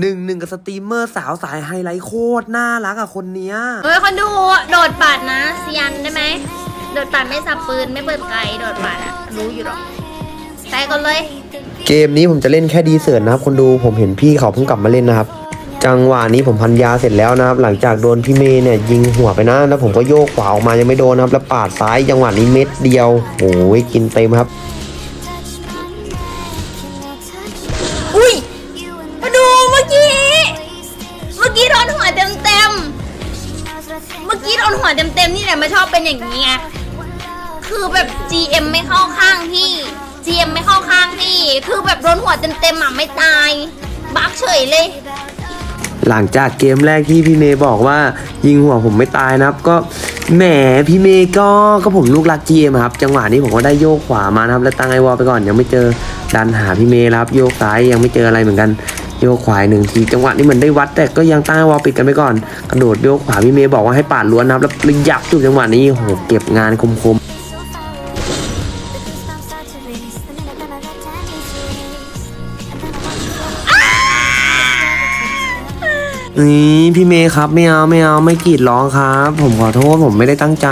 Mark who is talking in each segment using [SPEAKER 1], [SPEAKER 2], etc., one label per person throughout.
[SPEAKER 1] หนึ่งหนึ่งกับสตรีมเมอร์สาวสายไฮไลท์โคตรน่ารักอะคนเนี้ย
[SPEAKER 2] เฮ้ยคนดูโดดปัดนะเซียนได้ไหมโดดปัดไม่สับปืนไม่เปิดไกลโดดปัดอะรู้อยู่หรอกไปก่อนเลย
[SPEAKER 1] เกมนี้ผมจะเล่นแค่ดีเซิร์ตนะครับ คนดูผมเห็นพี่เขาเพิ่งกลับมาเล่นนะครับ จังหวะนี้ผมพันยาเสร็จแล้วนะครับ หลังจากโดนพี่เมย์เนี่ยยิงหัวไปนะแล้วผมก็โยกขวาออกมายังไม่โดนนะครับแล้วปาดซ้ายจังหวะนี้เม็ดเดียวโอ้ยกินเต็มครับ
[SPEAKER 2] เมื่อกี้โดนหัวเต็มๆนี่แหละไม่ชอบเป็นอย่างนี้ไงคือแบบ GM ไม่เข้าข้างพี่ GM ไม่เข้าข้างพี่ คือแบบโดนหัวเต็มเต็มๆอะไม่ตายบักเฉยเลย
[SPEAKER 1] หลังจากเกมแรกที่พี่เมย์บอกว่า ยิงหัวผมไม่ตายนะครับ ก็แหมพี่เมย์ก็ก็ผมลูกรัก GM ครับ จังหวะนี้ผมก็ได้โยกขวามานะครับ แล้วตั้งไอวอลไปก่อนยังไม่เจอดันหาพี่เมย์ครับโยกซ้ายยังไม่เจออะไรเหมือนกัน โยกขวาหนึ่งทีจังหวะนี้เหมือนได้วัดแต่ก็ยังตั้งวอลปิดกันไปก่อน กระโดดโยกขวาพี่เมย์บอกว่าให้ปาดล้วนนะครับแล้วระยับจุดจังหวะนี้โอ้โหเก็บงานคมๆ นี่พี่เมย์ครับไม่เอาไม่เอาไม่กรีดร้องครับ ผมขอโทษผมไม่ได้ตั้งใจ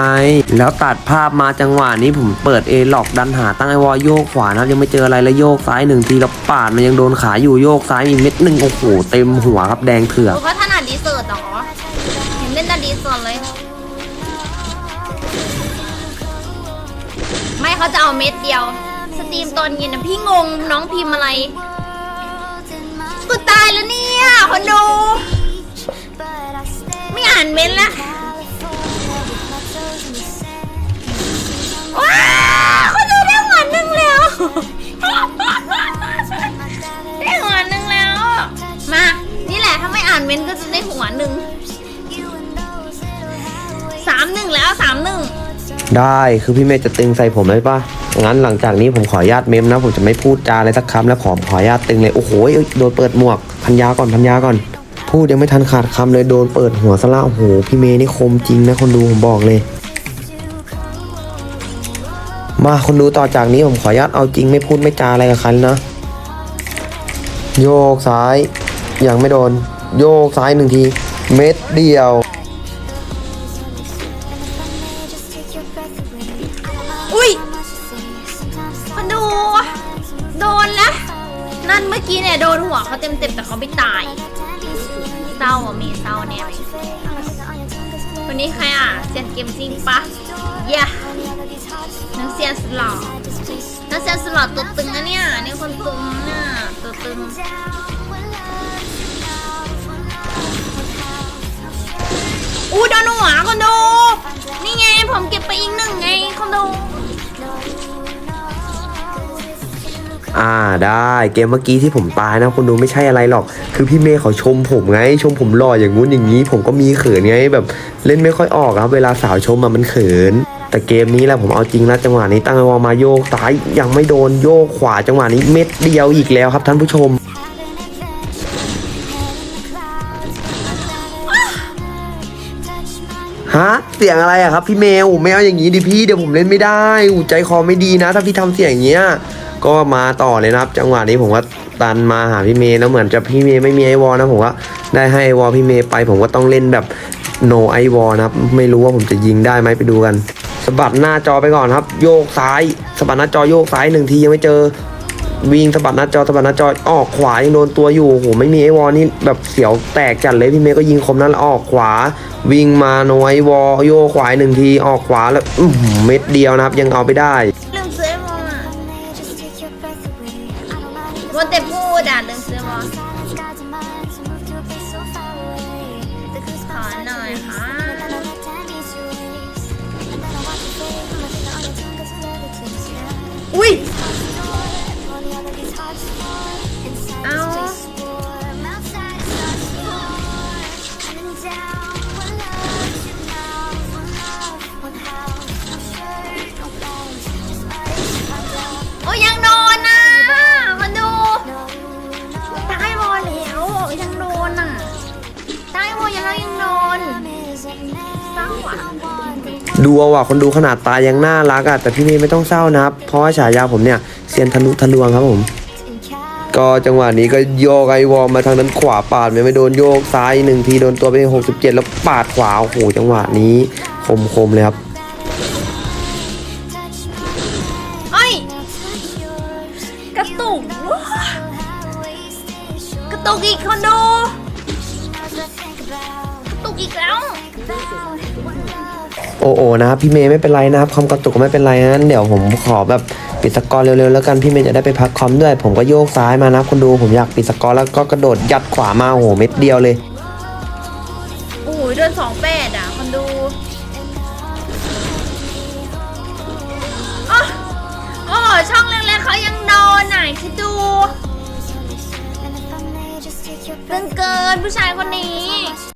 [SPEAKER 1] แล้วตัดภาพมาจังหวะนี้ผมเปิดเอหลอกดันหาตั้งไอวอลโยกขวานะครับยังไม่เจออะไรแล้วโยกซ้ายหนึ่งทีแล้วปาดมันยังโดนขาอยู่โยกซ้ายอีกเม็ดหนึ่งโอ้โหเต็มหัวครับแดงเถื่อก
[SPEAKER 2] เขาถนัดดีเซิร์ตเหรอเห็นเล่นแต่ดีเซิร์ตเลย ไม่เขาจะเอาเม็ดเดียว สตรีมตอนเย็นนะพี่งงน้องพิมพ์อะไรกูตายแล้วเนี่ยคนดู อ่านเม้นละว้าวคนดูได้หัวหนึ่งแล้วได้หัวหนึ่งแล้ว มา นี่แหละถ้าไม่อ่านเม้นก็จะได้หัวหนึ่งสามหนึ่งแล้วสามหนึ่ง
[SPEAKER 1] ได้คือพี่เมย์จะตึงใส่ผมเลยปะงั้นหลังจากนี้ผมขออนุญาตเมมนะ ผมจะไม่พูดจาอะไรสักคำแล้วขอขออนุญาตตึงเลย โอ้โหโดนเปิดหมวกพันยาก่อนพันยาก่อน พูดยังไม่ทันขาดคำเลยโดนเปิดหัวซะละโอ้โหพี่เมย์นี่คมจริงนะคนดูผมบอกเลย มาคนดูต่อจากนี้ผมขออนุญาตเอาจริงไม่พูดไม่จาอะไรกับใครนะ โยกซ้ายยังไม่โดน โยกซ้ายหนึ่งที เม็ดเดียว
[SPEAKER 2] อุ้ยคนดู โดนล้วนั่นเมื่อกี้เนี่ยโดนหัวเขาเต็มเต็มๆแต่เขาไม่ตาย เศร้าอะมีเศร้าแน่เลยวันนี้ใครอะเซียนเกมจริงปะเย้นักเซียนสลอนักเซียนสลอตัวตึงนะเนี่ยนี่คนตึงน่ะตัวตึงอู้โดนหัวคนดู นี่ไงผมเก็บไปอีกหนึ่งไงคนดู
[SPEAKER 1] อ่าได้เกมเมื่อกี้ที่ผมตายนะคุณดูไม่ใช่อะไรหรอก คือพี่เมย์เขาชมผมไง ชมผมหล่ออย่างงู้นอย่างนี้ ผมก็มีเขินไงแบบเล่นไม่ค่อยออกครับ เวลาสาวชมอะมันเขิน แต่เกมนี้แหละผมเอาจริงแล้วจังหวะนี้ตั้งวอมาโยกซ้ายยังไม่โดนโยกขวาจังหวะนี้เม็ดเดียวอีกแล้วครับท่านผู้ชมฮะเสียงอะไรอะครับพี่เมลไม่เอาอย่างนี้ดิพี่เดี๋ยวผมเล่นไม่ได้อูใจคอไม่ดีนะ ถ้าพี่ทำเสียงอย่างเงี้ย ก็มาต่อเลยนะครับ จังหวะนี้ผมก็ตันมาหาพี่เมย์แล้วเหมือนจะพี่เมย์ไม่มีไอวอลนะผมก็ได้ให้ไอวอลพี่เมย์ไป ผมก็ต้องเล่นแบบโนไอวอลนะครับ ไม่รู้ว่าผมจะยิงได้ไหมไปดูกันสะบัดหน้าจอไปก่อนครับ โยกซ้ายสะบัดหน้าจอโยกซ้ายหนึ่งทียังไม่เจอวิ่งสะบัดหน้าจอสะบัดหน้าจอออกขวายังโดนตัวอยู่โอ้โหไม่มีไอวอลนี่แบบเสียวแตกจัดเลยพี่เมย์ก็ยิงคมนั้นแล้วออกขวา วิ่งมาโนไอวอลโยกขวาหนึ่งทีออกขวาแล้วเม็ดเดียวนะครับ ยังเอาไปได้
[SPEAKER 2] วันแต่พูดอะลืมซื้อมอขอหน่อยค่ะ ดูเอา
[SPEAKER 1] ว่ะคนดูขนาดตายยังน่ารักอะแต่พี่เมย์ไม่ต้องเศร้านะครับ เพราะว่าฉายาผมเนี่ยเซียนทะลุทะลวงครับผม ก็จังหวะนี้ก็โยกไอวอลมาทางด้านขวาปาดไม่โดนโยกซ้ายหนึ่งทีโดนตัวไป67 แล้วปาดขวาโอ้โหจังหวะนี้คมคมๆเลยครับ
[SPEAKER 2] เอ้กระตุกกระตุกอีกคอนโดกระตุกอีกแล้ว
[SPEAKER 1] โอ้โอนะครับพี่เมย์ไม่เป็นไรนะครับคอมกระตุกก็ไม่เป็นไรนะเดี๋ยวผมขอแบบปิดสกอร์เร็วๆแล้วกันพี่เมย์จะได้ไปพักคอมด้วย ผมก็โยกซ้ายมานะคุณดูผมอยากปิดสกอร์แล้วก็กระโดดยัดขวามาโอ้โหเม็ดเดียวเลย
[SPEAKER 2] โอ้ยเดินสองแปดอะคนดูอ๋อโอ้ช่องเล็กๆเขายังโดนไหนคิดดูตึงเกินผู้ชายคนนี้